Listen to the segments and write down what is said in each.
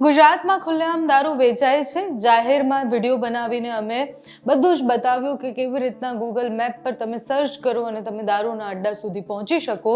ગુજરાતમાં ખુલ્લેઆમ દારૂ વેચાય છે. જાહેરમાં વીડિયો બનાવીને અમે બધું જ બતાવ્યું કે કેવી રીતના ગૂગલ મેપ પર તમે સર્ચ કરો અને તમે દારૂના અડ્ડા સુધી પહોંચી શકો.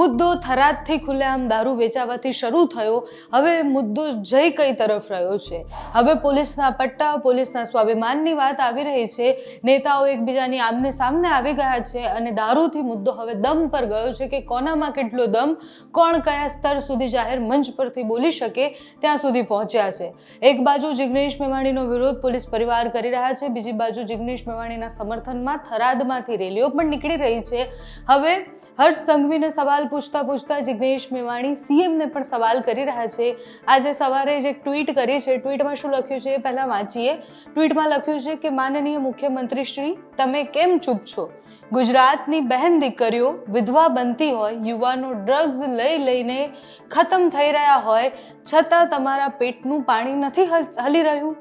મુદ્દો થરાદથી ખુલ્લેઆમ દારૂ વેચાવાથી શરૂ થયો. હવે મુદ્દો જઈ કઈ તરફ રહ્યો છે? હવે પોલીસના પટ્ટા પોલીસના સ્વાભિમાનની વાત આવી રહી છે. નેતાઓ એકબીજાની આમને સામને આવી ગયા છે અને દારૂથી મુદ્દો હવે દમ પર ગયો છે કે કોનામાં કેટલો દમ, કોણ કયા સ્તર સુધી જાહેર મંચ પરથી બોલી શકે, ત્યાં સુધી પહોંચ્યા છે. એક બાજુ જિગ્નેશ મેવાણીનો વિરોધ પોલીસ પરિવાર કરી રહ્યા છે, બીજી બાજુ જિગ્નેશ મેવાણીના સમર્થનમાં થરાદમાંથી રેલીઓ પણ નીકળી રહી છે. હવે હર્ષ સંઘવીને સવાલ પૂછતા પૂછતા જિગ્નેશ મેવાણી સીએમને પણ સવાલ કરી રહ્યા છે. આજે સવારે જે ટ્વીટ કરી છે. ટ્વીટમાં શું લખ્યું છે એ પહેલાં વાંચીએ. ટ્વીટમાં લખ્યું છે કે માનનીય મુખ્યમંત્રી શ્રી તમે કેમ ચૂપ છો? ગુજરાતની બહેન દીકરીઓ વિધવા બનતી હોય, યુવાનો ડ્રગ્સ લઈ લઈને ખતમ થઈ રહ્યા હોય, છતાં તમારા પેટનું પાણી નથી હલી રહ્યું?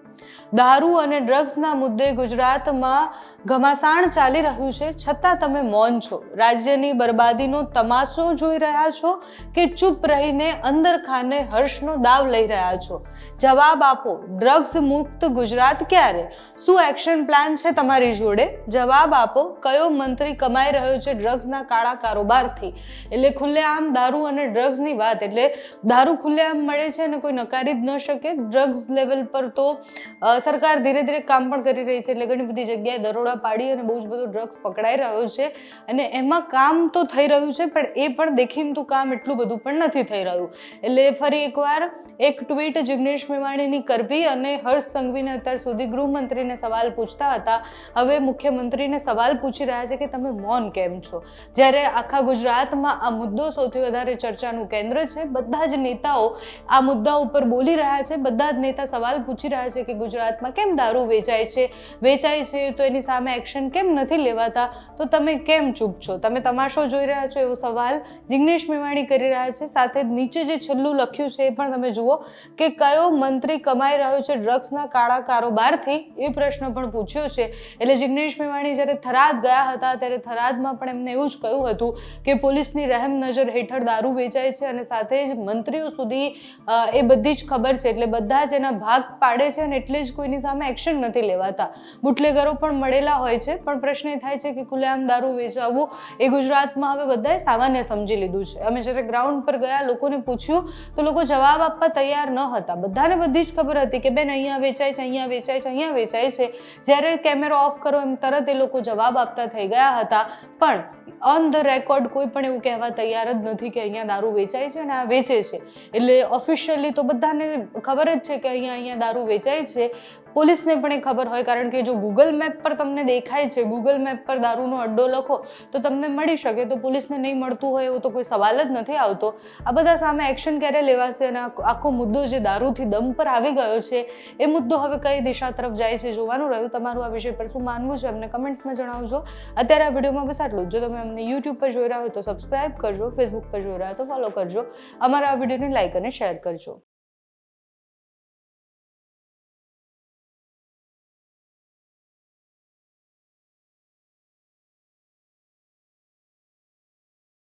દારૂ અને ડ્રગ્સના મુદ્દે ગુજરાતમાં ઘમાસાણ ચાલી રહ્યું છે, છતાં તમે મૌન છો. રાજ્યની બરબાદીનો તમાશો જોઈ રહ્યા છો કે ચૂપ રહીને અંદર ખાને હર્ષનો દાવ લઈ રહ્યા છો? જવાબ આપો ડ્રગ્સ મુક્ત ગુજરાત ક્યારે? શું એક્શન પ્લાન છે તમારી જોડે? જવાબ આપો, કયો મંત્રી કમાઈ રહ્યો છે ડ્રગ્સના કાળા કારોબારથી? એટલે ખુલ્લેઆમ દારૂ અને ડ્રગ્સની વાત, એટલે દારૂ ખુલ્લેઆમ મળે છે અને કોઈ નકારી જ ન શકે. ડ્રગ્સ લેવલ પર તો સરકાર ધીરે ધીરે કામ પણ કરી રહી છે, એટલે ઘણી બધી જગ્યાએ દરોડા પાડી અને બહુ જ બધું ડ્રગ્સ પકડાઈ રહ્યો છે. અને એમાં કામ તો થઈ રહ્યું છે, પણ એ પણ દેખીતું કામ એટલું બધું પણ નથી થઈ રહ્યું. એટલે ફરી એકવાર, એક ટ્વીટ જિગ્નેશ મેવાણીની કરવી અને હર્ષ સંઘવીને અત્યાર સુધી ગૃહમંત્રીને સવાલ પૂછતા હતા. હવે મુખ્યમંત્રીને સવાલ પૂછી રહ્યા છે કે તમે મૌન કેમ છો? જ્યારે આખા ગુજરાતમાં આ મુદ્દો સૌથી વધારે ચર્ચાનું કેન્દ્ર છે, બધા જ નેતાઓ આ મુદ્દા ઉપર બોલી રહ્યા છે. બધા જ નેતા સવાલ પૂછી રહ્યા છે કે ગુજરાતમાં કેમ દારૂ વેચાય છે? વેચાય છે તો એની સામે એક્શન કેમ નથી લેવાતા? તો તમે કેમ ચૂપ છો? તમે તમાશો જોઈ રહ્યા છો એવો સવાલ જિગ્નેશ મેવાણી કરી રહ્યા છે. સાથે નીચે જે છેલ્લું લખ્યું છે એ પણ તમે જુઓ કે કયો મંત્રી કમાઈ રહ્યો છે ડ્રગ્સના કાળા કારોબારથી એ પ્રશ્ન પણ પૂછ્યો છે. એટલે જિગ્નેશ મેવાણી જ્યારે થરાદ ગયા હતા, ત્યારે થરાદમાં પણ એમને એવું જ કહ્યું હતું કે પોલીસની રહેમ નજર હેઠળ દારૂ વેચાય છે અને સાથે જ મંત્રીઓ સુધી એ બધી જ ખબર છે. એટલે બધા જ એના ભાગ પાડે છે અને એટલે જ કોઈની સામે એક્શન નથી લેવાતા. બુટલેગરો પણ મળેલા હોય છે. પણ પ્રશ્ન એ થાય છે કે ખુલ્લેઆમ દારૂ વેચાવવું એ ગુજરાતમાં હવે બધાએ સામાન્ય સમજી લીધું છે. અમે જ્યારે ગ્રાઉન્ડ પર ગયા, લોકોને પૂછ્યું, તો લોકો જવાબ આપવા તૈયાર ન હતા. બધાને બધી જ ખબર હતી કે બેન અહીંયા વેચાય છે, અહીંયા વેચાય છે, અહીંયા વેચાય છે. જ્યારે કેમેરો ઓફ કરો એમ તરત એ લોકો જવાબ આપતા થઈ ગયા હતા. પણ ઓન ધ રેકોર્ડ કોઈ પણ એવું કહેવા તૈયાર જ નથી કે અહીંયા દારૂ વેચાય છે અને આ વેચે છે. એટલે ઓફિશિયલી તો બધાને ખબર જ છે કે અહીંયા અહીંયા દારૂ વેચાય છે. પોલીસને પણ એ ખબર હોય, કારણ કે જો ગૂગલ મેપ પર તમને દેખાય છે ગૂગલ મેપ પર દારૂનો અડ્ડો લખો, તો તમને મળી શકે. તો પોલીસને નહીં મળતું હોય એવો તો કોઈ સવાલ જ નથી આવતો. આ બધા સામે એક્શન ક્યારે લેવાશે અને આખો- મુદ્દો જે દારૂથી દમ પર આવી ગયો છે, એ મુદ્દો હવે કઈ દિશા તરફ જાય છે જોવાનું રહ્યું. તમારું આ વિષય પર શું માનવું છે, અમને કમેન્ટ્સમાં જણાવજો. અત્યારે આ વિડીયોમાં બસ આટલું જ. જો તમે અમને યુટ્યુબ પર જોઈ રહ્યા હોય તો સબસ્ક્રાઇબ કરજો ફેસબુક પર જોઈ રહ્યા હોય તો ફોલો કરજો. અમારા આ વિડીયોને લાઇક અને શેર કરજો.